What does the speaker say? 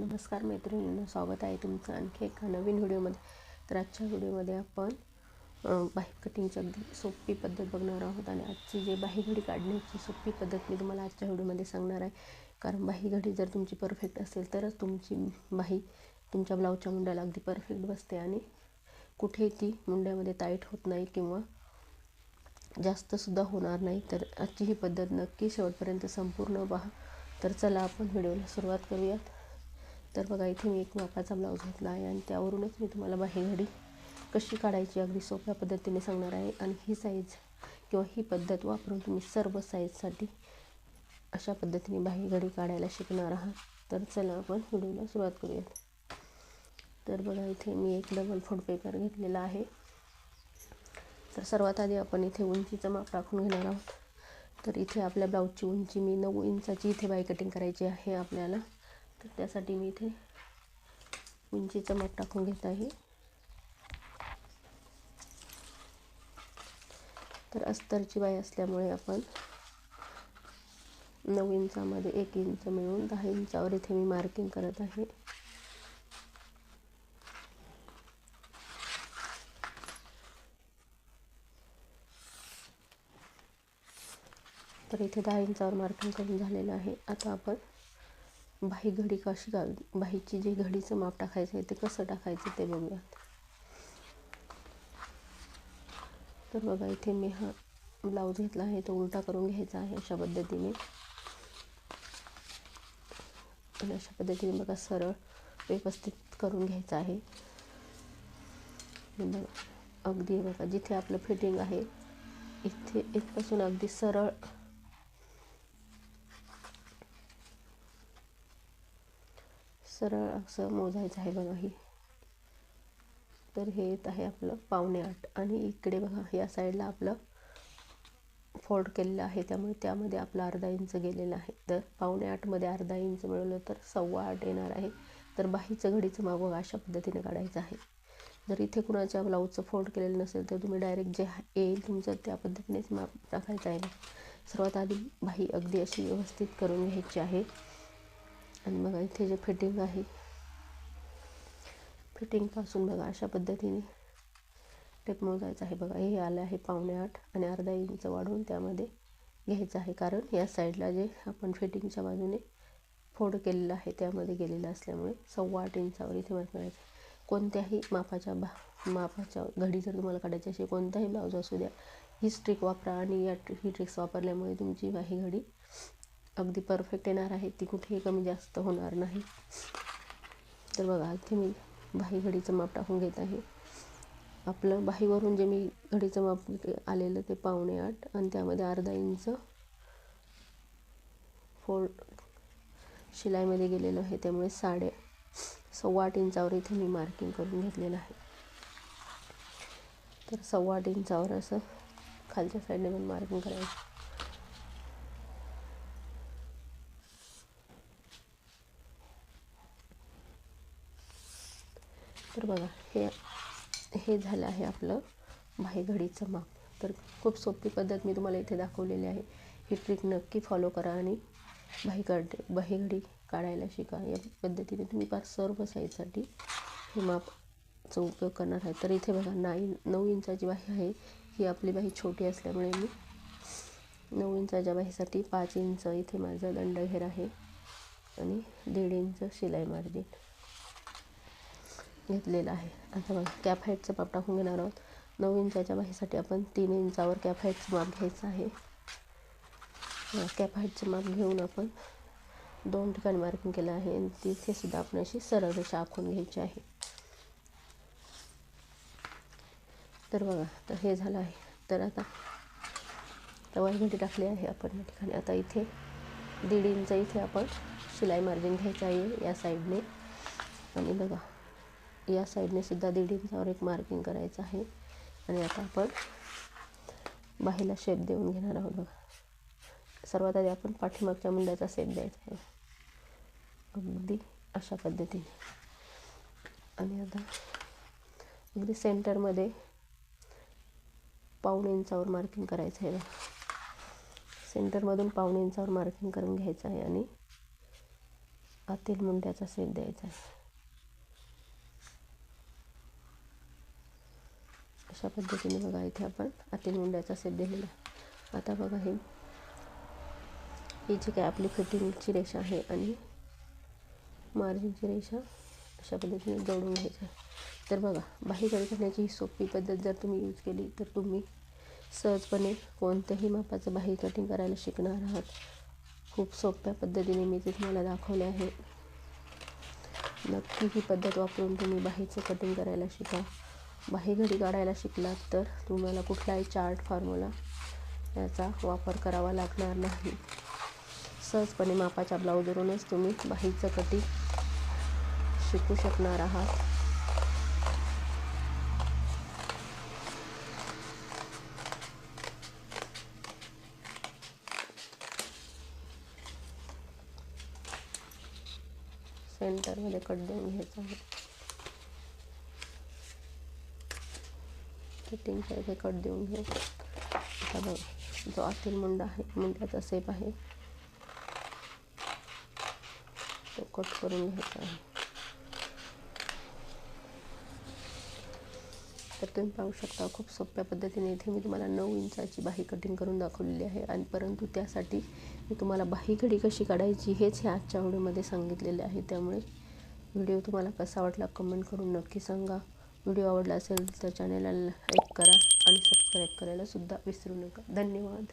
नमस्कार मैत्रिणींनो स्वागत आहे तुमचं आणखी एका नवीन व्हिडिओमध्ये. तर आजच्या व्हिडिओमध्ये आपण अं, कटिंगची अगदी सोपी पद्धत बघणार आहोत आणि आजची जे बाही घडी काढण्याची सोपी पद्धत मी तुम्हाला आजच्या व्हिडिओमध्ये सांगणार आहे. कारण बाही घडी जर तुमची परफेक्ट असेल तरच तुमची बाही तुमच्या ब्लाऊजच्या मुंड्याला अगदी परफेक्ट बसते आणि कुठेही ती मुंड्यामध्ये टाईट होत नाही किंवा जास्तसुद्धा होणार नाही. तर आजची ही पद्धत नक्की शेवटपर्यंत संपूर्ण पहा. तर चला आपण व्हिडिओला सुरुवात करूयात. तर बघा इथे मी एक मापाचा ब्लाऊज घेतला आहे आणि त्यावरूनच मी तुम्हाला बाहेरघडी घडी कशी काढायची अगदी सोप्या पद्धतीने सांगणार आहे. आणि ही साईज किंवा ही पद्धत वापरून तुम्ही सर्व साईजसाठी अशा पद्धतीने बाहेरघडी घडी काढायला शिकणार आहात. तर चला आपण व्हिडिओला सुरुवात करूयात. तर बघा इथे मी एक डबल फूड पेपर घेतलेला आहे. तर सर्वात आधी आपण इथे उंचीचं माप टाकून घेणार आहोत. तर इथे आपल्या ब्लाऊजची उंची मी नऊ इंचाची इथे बाई कटिंग करायची आहे आपल्याला. तर त्यासाठी मी इथे उंचीचं माप टाकून घेत आहे. तर अस्तरची बाई असल्यामुळे आपण नऊ इंचामध्ये एक इंच मिळून दहा इंचावर इथे मी मार्किंग करत आहे. तर इथे दहा इंचावर मार्किंग करून झालेलं आहे. आता आपण बाही घडी कशी घाल? बाहीची जे घडीचं माप टाकायचं आहे ते कसं टाकायचं ते बघूयात. तर बघा इथे मी हा ब्लाऊज घेतला आहे तो उलटा करून घ्यायचा आहे अशा पद्धतीने. आणि अशा पद्धतीने बघा सरळ व्यवस्थित करून घ्यायचं आहे. बघा अगदी बघा जिथे आपलं फिटिंग आहे इथे इथपासून अगदी सरळ सरळ असं मोजायचं आहे बघा ही. तर हे येत आहे आपलं पावणे आठ. आणि इकडे बघा या साईडला आपलं फोल्ड केलेलं आहे. त्यामुळे त्यामध्ये आपलं अर्धा इंच गेलेलं आहे. तर पावणे आठमध्ये अर्धा इंच मिळवलं तर सव्वा आठ येणार आहे. तर बाहीचं घडीचं माप बघा अशा पद्धतीने काढायचं आहे. जर इथे कुणाच्या ब्लाऊजचं फोल्ड केलेलं नसेल तर तुम्ही डायरेक्ट जे येईल तुमचं त्या पद्धतीनेच माप टाकायचं आहे. सर्वात आधी बाही अगदी अशी व्यवस्थित करून घ्यायची आहे. आणि बघा इथे जे फिटिंग आहे फिटिंगपासून बघा अशा पद्धतीने टेप मोजायचं आहे. बघा हे आलं आहे पावणे आठ आणि अर्धा इंच वाढवून त्यामध्ये घ्यायचं आहे. कारण या साईडला जे आपण फिटिंगच्या बाजूने फोड केलेलं आहे त्यामध्ये गेलेलं असल्यामुळे सव्वा आठ इंचावर इथे मार्क करायचं कोणत्याही मापाच्या बा मापाच्या घडी जर तुम्हाला काढायची असेल कोणताही ब्लाऊज असू द्या ही स्ट्रिक वापरा आणि या ही ट्रिक्स वापरल्यामुळे तुमची बाही घडी अगदी परफेक्ट येणार आहे. ती कुठेही कमी जास्त होणार नाही. तर बघा इथे मी बाही घडीचं माप टाकून घेत आहे. आपलं बाहीवरून जे मी घडीचं माप आलेलं ते पावणे आठ आणि त्यामध्ये अर्धा इंच फोल्ड शिलाईमध्ये गेलेलं आहे. त्यामुळे साडे सव्वा आठ इंचावर इथे मी मार्किंग करून घेतलेलं आहे. तर सव्वा आठ इंचावर असं खालच्या साईडने पण मार्किंग करायचं. तर बघा हे हे झालं आहे आपलं बाही घडीचं माप. तर खूप सोपी पद्धत मी तुम्हाला इथे दाखवलेली आहे. ही ट्रिक नक्की फॉलो करा आणि बाही काढ बाहीघडी काढायला शिका. या पद्धतीने तुम्ही पार सर्व साईजसाठी हे मापचा उपयोग करणार आहे. तर इथे बघा नाई नऊ इंचाची बाही आहे. ही आपली बाही छोटी असल्यामुळे मी नऊ इंचाच्या बाहीसाठी पाच इंच इथे माझा दंडघेर आहे आणि दीड इंच शिलाई मार्जिन घेतलेला आहे. आता बघा कॅप हाईटचं माप टाकून घेणार आहोत. नऊ इंचाच्या बाहीसाठी आपण तीन इंचावर कॅप हाईटचं माप घ्यायचं आहे. कॅप हाईटचं माप घेऊन आपण दोन ठिकाणी मार्किंग केलं आहे आणि तिथे सुद्धा आपण अशी सरळ रेषा आखून घ्यायची आहे. तर बघा तर हे झालं आहे. तर आता तवाई घंटी टाकली आहे आपण या ठिकाणी. आता इथे दीड इंच इथे आपण शिलाई मार्जिन घ्यायचं आहे या साईडने आणि बघा या साईडने सुद्धा दीड इंचावर एक मार्किंग करायचं आहे. आणि आता आपण बाहीला शेप देऊन घेणार आहोत बघा. सर्वात आधी आपण पाठीमागच्या मुंड्याचा शेप द्यायचा आहे. अगदी अशा पद्धतीने. आणि आता अगदी सेंटरमध्ये पाऊण इंचावर मार्किंग करायचं आहे बघा. सेंटरमधून पाऊण इंचावर मार्किंग करून घ्यायचं आहे आणि आतील मुंड्याचा सेट द्यायचा आहे. अशा पद्धतीने बघा इथे आपण आतील मुंड्याचा सेट दिलेला आहे. आता बघा हे ही जी काय आपली फिटिंगची रेषा आहे आणि मार्जिनची रेषा अशा पद्धतीने जोडून घ्यायची आहे. तर बघा बाही कट करण्याची ही सोपी पद्धत जर तुम्ही यूज केली तर तुम्ही सहजपणे कोणत्याही मापाचं बाही कटिंग करायला शिकणार आहात. खूप सोप्या पद्धतीने मी ते तुम्हाला दाखवले आहे. नक्की ही पद्धत वापरून तुम्ही बाहीचं कटिंग करायला शिका. बाही घडी काढायला शिकलात तर तुम्हाला कुठलाही चार्ट फॉर्म्युला याचा वापर करावा लागणार नाही. सहजपणे मापाच्या ब्लाऊजवरूनच तुम्ही बाहीचं कटिंग शिकू शकणार आहात. सेंटरमध्ये कट देऊन घ्यायचा आहे. फिटिंगच्या इथे कट देऊन घेऊ. आता बघा जो आतील मुंडा आहे मुंड्याचा सेप आहे तो कट करून घ्यायचा आहे. तर तुम्ही पाहू शकता खूप सोप्या पद्धतीने इथे मी तुम्हाला नऊ इंचाची बाही कटिंग करून दाखवलेली आहे आणि परंतु त्यासाठी मी तुम्हाला बाही घडी कशी काढायची हेच ह्या आजच्या व्हिडिओमध्ये सांगितलेले आहे. त्यामुळे व्हिडिओ तुम्हाला कसा वाटला कमेंट करून नक्की सांगा. व्हिडिओ आवडला असेल तर चॅनलला लाईक करा आणि सबस्क्राईब करायला सुद्धा विसरू नका. धन्यवाद.